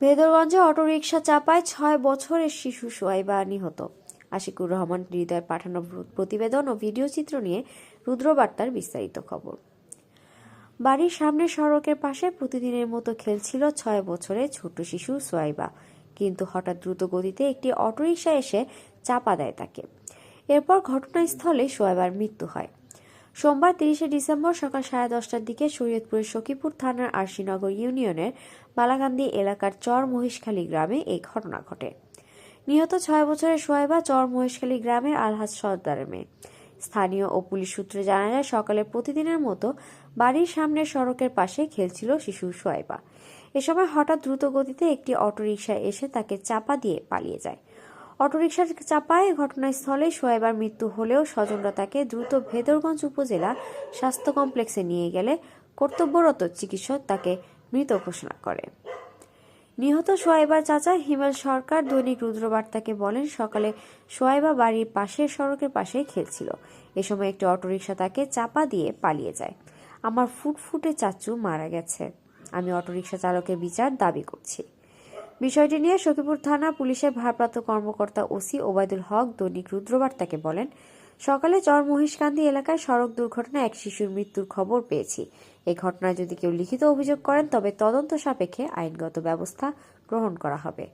ভেদরগঞ্জে autorickshaw চাপায় ছয় বছরের শিশু সোয়াইবা নিহত। আশিকুর রহমান হৃদয় পাঠানো প্রতিবেদন ও ভিডিও চিত্র নিয়ে রুদ্রবার্তার বিস্তারিত খবর। বাড়ির সামনে সড়কের পাশে প্রতিদিনের মতো খেলছিল ছয় বছরের ছোট শিশু সোয়াইবা। কিন্তু হঠাৎ দ্রুত গতিতে একটি অটোরিকশা এসে চাপা দেয় তাকে। এরপর ঘটনাস্থলে সোয়াইবার মৃত্যু হয়। সোমবার তিরিশে ডিসেম্বর সকাল সাড়ে দশটার দিকে শরীয়তপুরের সখীপুর থানার আরশিনগর ইউনিয়নের বালাকান্দি এলাকার চর মহিষখালী গ্রামে এই ঘটনা ঘটে। নিহত ছয় বছরের সোয়াইবা চর মহেশখালী গ্রামের আলহাজ সর্দারের মেয়ে। স্থানীয় ও পুলিশ সূত্রে জানা যায়, সকালে প্রতিদিনের মতো বাড়ির সামনের সড়কের পাশে খেলছিল শিশু সোয়াইবা এ সময় হঠাৎ দ্রুত গতিতে একটি অটোরিকশা এসে তাকে চাপা দিয়ে পালিয়ে যায়। অটোরিকশার চাপায় ঘটনাস্থলে সোয়াইবার মৃত্যু হলেও স্বজনরা তাকে দ্রুত ভেদরগঞ্জ উপজেলা স্বাস্থ্য কমপ্লেক্সে নিয়ে গেলে কর্তব্যরত চিকিৎসক তাকে মৃত ঘোষণা করে। নিহত সোয়াইবার চাচা হিমেল সরকার দৈনিক রুদ্রবার্তাকে বলেন, সকালে সোয়াইবা বাড়ির পাশের সড়কের পাশে খেলছিল। এ সময় একটি অটোরিকশা তাকে চাপা দিয়ে পালিয়ে যায়। আমার ফুটফুটে চাচু মারা গেছে। আমি অটোরিকশা চালকের বিচার দাবি করছি। বিষয়টি নিয়ে সখীপুর থানা পুলিশের ভারপ্রাপ্ত কর্মকর্তা ওসি ওবায়দুল হক দৈনিক রুদ্রবার্তাকে বলেন, সকালে চর মহিষকান্দি এলাকায় সড়ক দুর্ঘটনায় এক শিশুর মৃত্যুর খবর পেয়েছি। এই ঘটনায় যদি কেউ লিখিত অভিযোগ করেন, তবে তদন্ত সাপেক্ষে আইনগত ব্যবস্থা গ্রহণ করা হবে।